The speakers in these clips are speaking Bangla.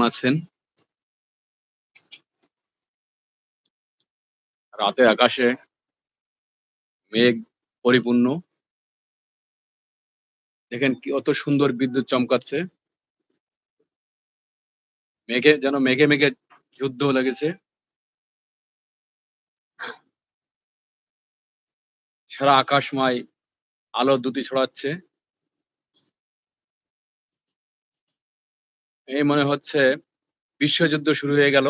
কেমন আছেন? রাতে আকাশে মেঘ পরিপূর্ণ। দেখেন কি অত সুন্দর বিদ্যুৎ চমকাচ্ছে। মেঘে যেন মেঘে মেঘে যুদ্ধ লেগেছে। সারা আকাশময় আলো দুটি ছড়াচ্ছে। এই মনে হচ্ছে বিশ্বযুদ্ধ শুরু হয়ে গেল।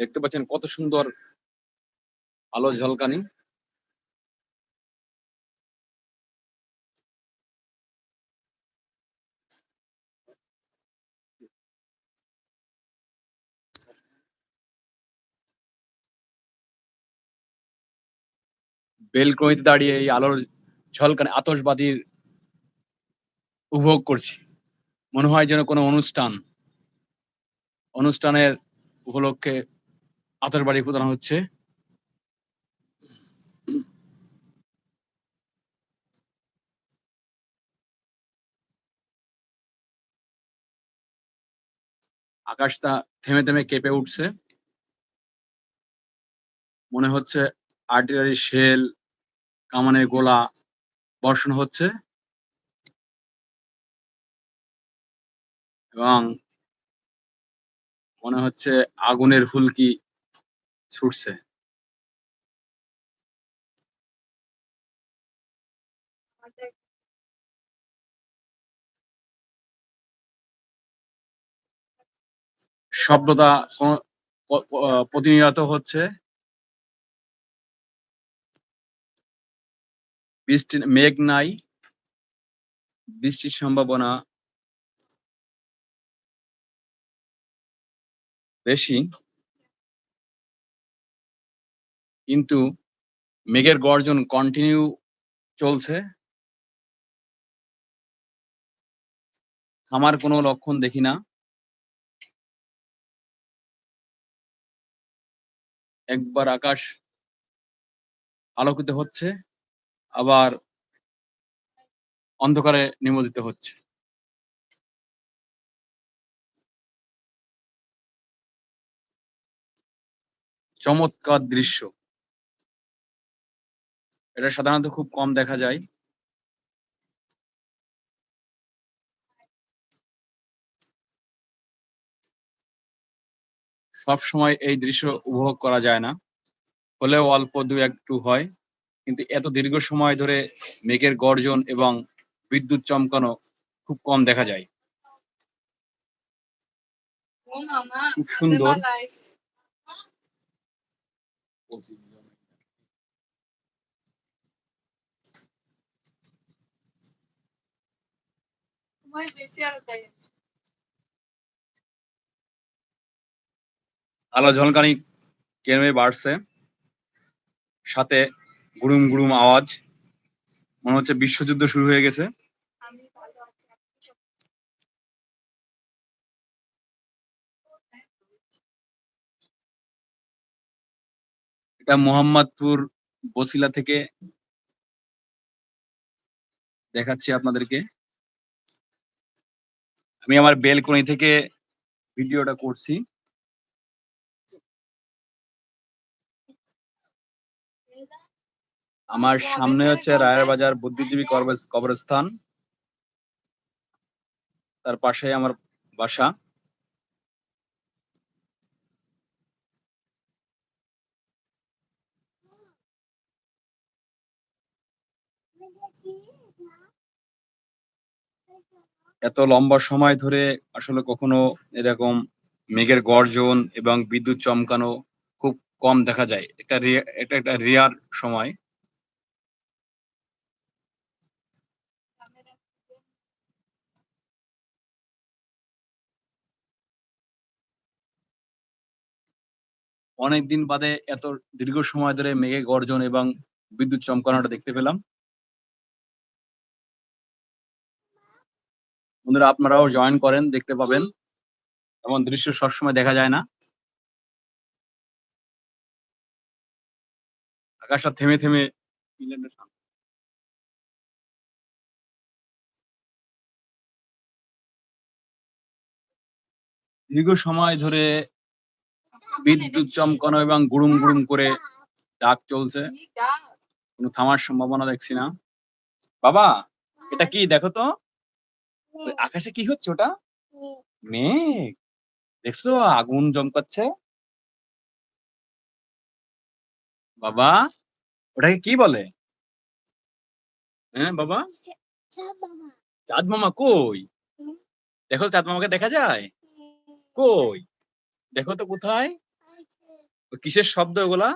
দেখতে পাচ্ছেন কত সুন্দর আলো ঝলকানি। বেলকনিতে দাঁড়িয়ে এই আলোর ঝলকানি আতশবাদীর উপভোগ করছি। মনে হয় যেন কোনো অনুষ্ঠান। অনুষ্ঠানের উপলক্ষে আতর বাড়ি ফুটানো হচ্ছে। আকাশটা থেমে থেমে কেঁপে উঠছে। মনে হচ্ছে আর্টিলারি শেল, কামানের গোলা বর্ষণ হচ্ছে। এবং মনে হচ্ছে আগুনের ফুলকি ছুটছে। শব্দটা প্রতিনিয়ত হচ্ছে। বৃষ্টি মেঘ নাই। বৃষ্টির সম্ভাবনা বেশি, কিন্তু মেঘের গর্জন কন্টিনিউ চলছে। থামার কোনো লক্ষণ দেখি না। একবার আকাশ আলোকিত হচ্ছে, আবার অন্ধকারে নিমজ্জিত হচ্ছে। চমৎকার দৃশ্য। এটা সাধারণত খুব কম দেখা যায়। সব সময় এই দৃশ্য উপভোগ করা যায় না। হলেও অল্প দু একটু হয়। কিন্তু এত দীর্ঘ সময় ধরে মেঘের গর্জন এবং বিদ্যুৎ চমকানো খুব কম দেখা যায়। খুব সুন্দর। আলো ঝলকানি কেমে বাড়ছে? সাথে গুড়ুম গুড়ুম আওয়াজ। মনে হচ্ছে বিশ্বযুদ্ধ শুরু হয়ে গেছে। এটা মোহাম্মদপুর বসিলা থেকে দেখাচ্ছি আপনাদেরকে। আমি আমার বেলকনি থেকে ভিডিওটা করছি। আমার সামনে হচ্ছে রায়ের বাজার বুদ্ধিজীবী কবর- কবরস্থান। তার পাশে আমার বাসা। এত লম্বা সময় ধরে আসলে কখনো এরকম মেঘের গর্জন এবং বিদ্যুৎ চমকানো খুব কম দেখা যায়। এটা এটা একটা রেয়ার সময়। অনেকদিন বাদে এত দীর্ঘ সময় ধরে মেঘে গর্জন এবং বিদ্যুৎ চমকানোটা দেখতে পেলাম। বন্ধুরা আপনারাও জয়েন করেন দেখতে পাবেন। এমন দৃশ্য সবসময় দেখা যায় না। আকাশটা থেমে থেমে দীর্ঘ সময় ধরে বিদ্যুৎ চমকানো এবং গুড়ুম গুড়ুম করে ডাক চলছে। কোনো থামার সম্ভাবনা দেখছি না। বাবা এটা কি? দেখো তো। আকাশে কি হচ্ছে ওটা? মেঘ। দেখছ? আগুন জমকাচ্ছে। বাবা ওটাকে কি বলে? হ্যাঁ বাবা? চাঁদ মামা। কই? দেখো চাঁদ মামাকে দেখা যায়? কই? দেখো তো কোথায়? কিসের শব্দ ওগুলা?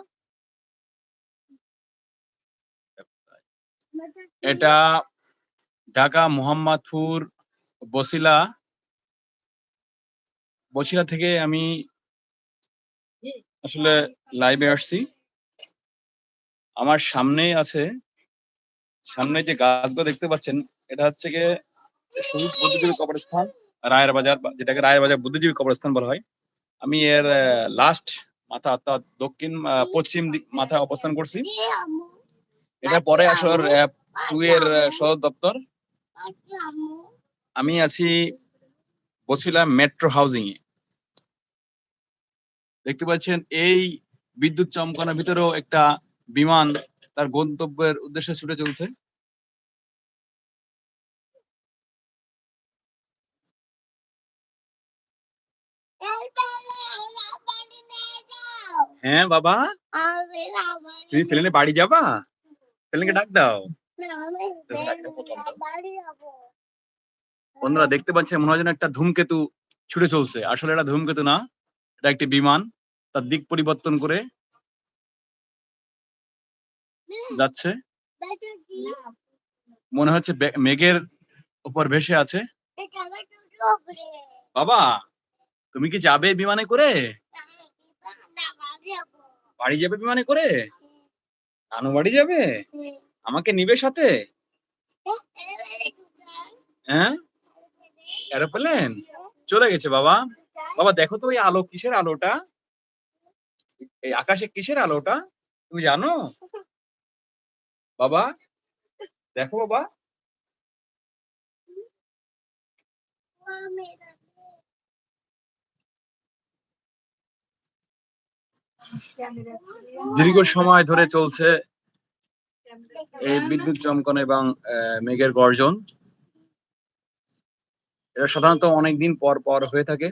এটা ঢাকা মোহাম্মদপুর বসিলা বসিলা থেকে আমি আসলে লাইভে আসছি। আমার সামনেই আছে, সামনে যে গাছগুলো দেখতে পাচ্ছেন, এটা হচ্ছে গিয়ে শহীদ বুদ্ধিজীবী কবরস্থান, রায়ের বাজার যেটাকে রায়ের বাজার বুদ্ধিজীবী কবরস্থান বলা হয়। আমি এর লাস্ট মাথা অর্থাৎ দক্ষিণ পশ্চিম দিক মাথায় অবস্থান করছি। এটা পরে আসর টু এর সদর দপ্তর। আমি আছি বছিলা মেট্রো হাউজিং এ দেখতে পাচ্ছেন এই বিদ্যুৎ চমকানোর ভিতরেও একটা বিমান তার গন্তব্যের উদ্দেশ্যে ছুটে চলছে। হ্যাঁ বাবা। তুমি প্লেনে বাড়ি যাবা? প্লেনকে ডাক দাও। বন্ধুরা দেখতে পাচ্ছেন, মনে হয় যেন একটা ধূমকেতু ছুটে চলছে। আসলে এটা ধূমকেতু না, এটা একটি বিমান। তার দিক পরিবর্তন করে যাচ্ছে। মনে হচ্ছে মেঘের উপর ভেসে আছে। বাবা, তুমি কি যাবে বিমানে করে? বাড়ি যাবে বিমানে করে? নানু বাড়ি যাবে? আমাকে নিবে সাথে? হ্যাঁ? এরোপ্লেন চলে গেছে বাবা। বাবা, দেখো তো ওই আলো, কিসের আলোটা? এই আকাশে কিসের আলোটা? তুমি জানো? বাবা, দেখো বাবা। দীর্ঘ সময় ধরে চলছে এই বিদ্যুৎ চমকানো এবং মেঘের গর্জন। এটা সাধারণত অনেকদিন পর পর হয়ে থাকে।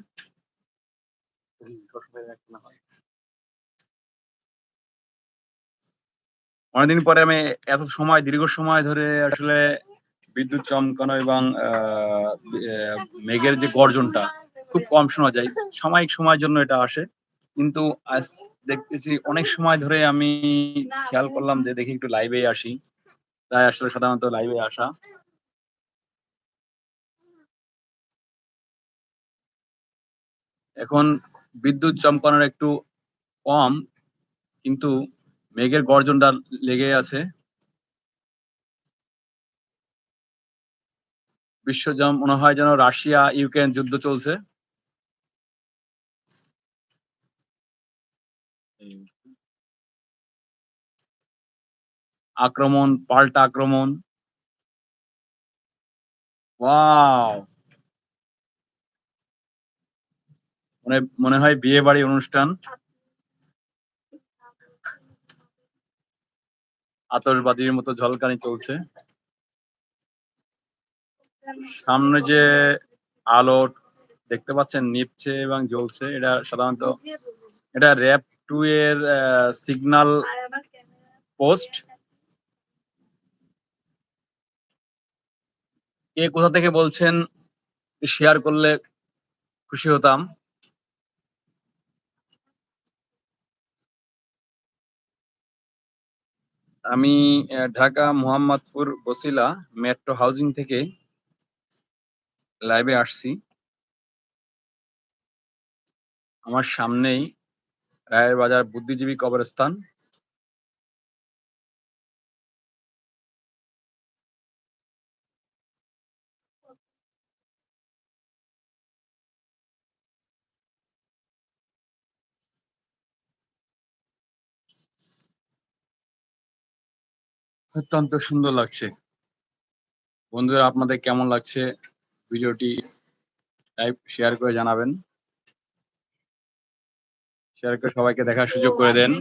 অনেকদিন পরে আমি এত সময়, দীর্ঘ সময় ধরে আসলে বিদ্যুৎ চমকানো এবং মেঘের যে গর্জনটা খুব কম শোনা যায়। সাময়িক সময়ের জন্য এটা আসে। কিন্তু আজ দেখতেছি অনেক সময় ধরে আমি খেয়াল করলাম যে দেখি একটু লাইভে আসি। তাই আসলে সাধারণত লাইভে আসা। এখন বিদ্যুৎ চমকানোর একটু কম, কিন্তু মেঘের গর্জনটা লেগে আছে। বিশ্ব মনে হয় যেন রাশিয়া, ইউক্রেন যুদ্ধ চলছে। আক্রমণ, পাল্টা আক্রমণ। ওয়াও! মনে মনে হয় বিয়ে বাড়ি অনুষ্ঠান। আতশবাজির মতো ঝলকানি চলছে। সামনে যে আলো দেখতে পাচ্ছেন, নিপছে এবং জ্বলছে, এটা সাধারণত এটা র্যাপ টু এর সিগন্যাল পোস্ট। কে কোথা থেকে বলছেন, শেয়ার করলে খুশি হতাম। আমি ঢাকা মোহাম্মদপুর বসিলা মেট্রো হাউজিং থেকে লাইভে আসছি। আমার সামনেই রায়ের বাজার বুদ্ধিজীবী কবরস্থান। অত্যন্ত সুন্দর লাগছে। বন্ধুরা, আপনাদের কেমন লাগছে ভিডিওটি? লাইভ শেয়ার করে জানাবেন। শেয়ার করে সবাইকে দেখার সুযোগ করে দেন।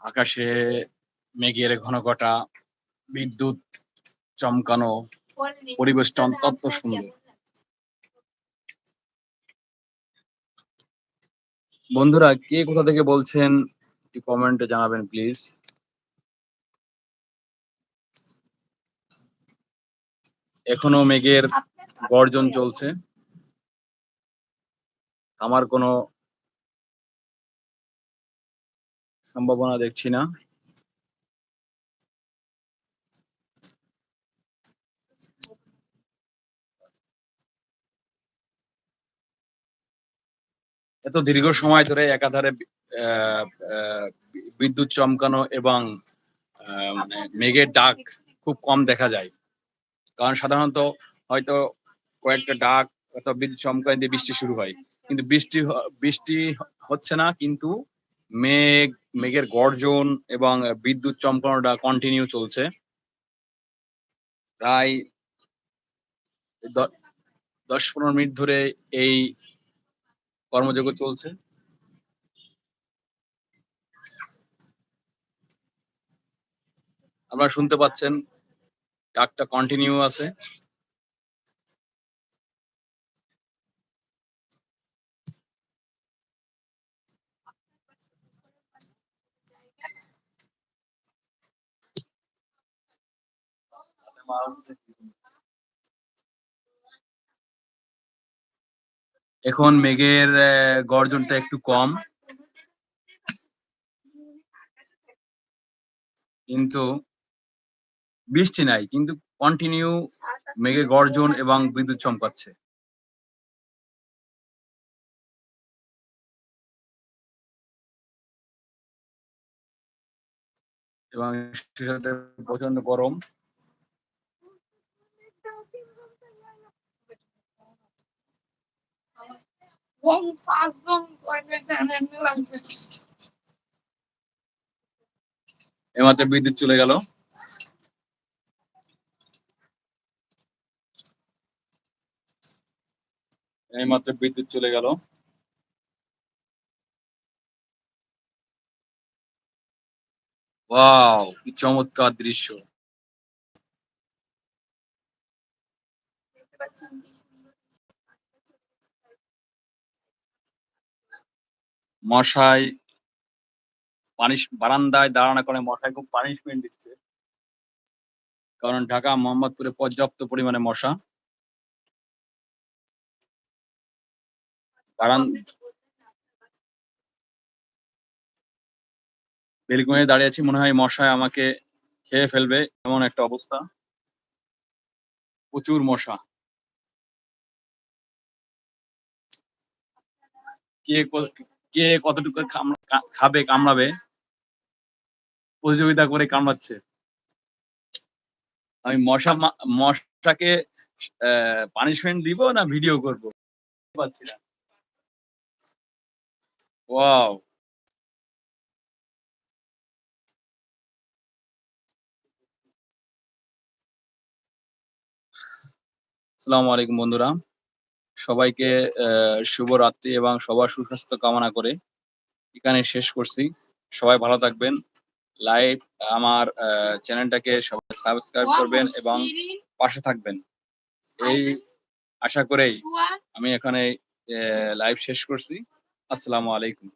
আকাশে মেঘের ঘন ঘনঘটা বিদ্যুৎ চমকানো পরিবেশটা অত্যন্ত সুন্দর। বন্ধুরা কে কোথা থেকে বলছেন একটু কমেন্টে জানাবেন প্লিজ এখনও মেঘের গর্জন চলছে। আমার কোনো সম্ভাবনা দেখছি না। এত দীর্ঘ সময় ধরে একাধারে বিদ্যুৎ চমকানো এবং মানে মেঘের ডাক খুব কম দেখা যায়। কারণ সাধারণত হয়তো কয়েকটা ডাক অথবা বিদ্যুৎ চমকায় দিয়ে বৃষ্টি শুরু হয়। কিন্তু বৃষ্টি বৃষ্টি হচ্ছে না, কিন্তু মেঘ, মেঘের গর্জন এবং বিদ্যুৎ চমকানোটা কন্টিনিউ চলছে। প্রায় দশ পনেরো মিনিট ধরে এই কর্মযোগ্য চলছে? আপনারা শুনতে পাচ্ছেন ডাকটা কন্টিনিউ আছে। এখন মেঘের গর্জনটা একটু কম। কিন্তু বৃষ্টি নাই, কিন্তু কন্টিনিউ মেঘের গর্জন এবং বিদ্যুৎ চমকাচ্ছে। এবং সেই সাথে এমাত্র বিদ্যুৎ চলে গেল। এইমাত্র বিদ্যুৎ চলে গেল। ওয়াও কি চমৎকার দৃশ্য। মশাই পানিশ, বারান্দায় দাঁড়ানো করে মশাই খুব পানিশমেন্ট দিচ্ছে। কারণ ঢাকা, মোহাম্মদপুরে পর্যাপ্ত পরিমাণে মশা। বেলকনিতে দাঁড়িয়ে আছি, মনে হয় মশায় আমাকে খেয়ে ফেলবে, এমন একটা অবস্থা। প্রচুর মশা। কে ক- কতটুকু খাবে, কামড়াবে, প্রতিযোগিতা করে কামড়াচ্ছে। আমি মশা মশাকে পানিশমেন্ট দিব না ভিডিও করব? পাচ্ছি না। ওয়াও আসসালামু আলাইকুম বন্ধুরা। সবাইকে আহ, শুভরাত্রি এবং সবার সুস্বাস্থ্য কামনা করে এখানে শেষ করছি। সবাই ভালো থাকবেন। লাইভ আমার চ্যানেলটাকে সবাই সাবস্ক্রাইব করবেন এবং পাশে থাকবেন। এই আশা করেই আমি এখানে লাইভ শেষ করছি। আসসালামু আলাইকুম।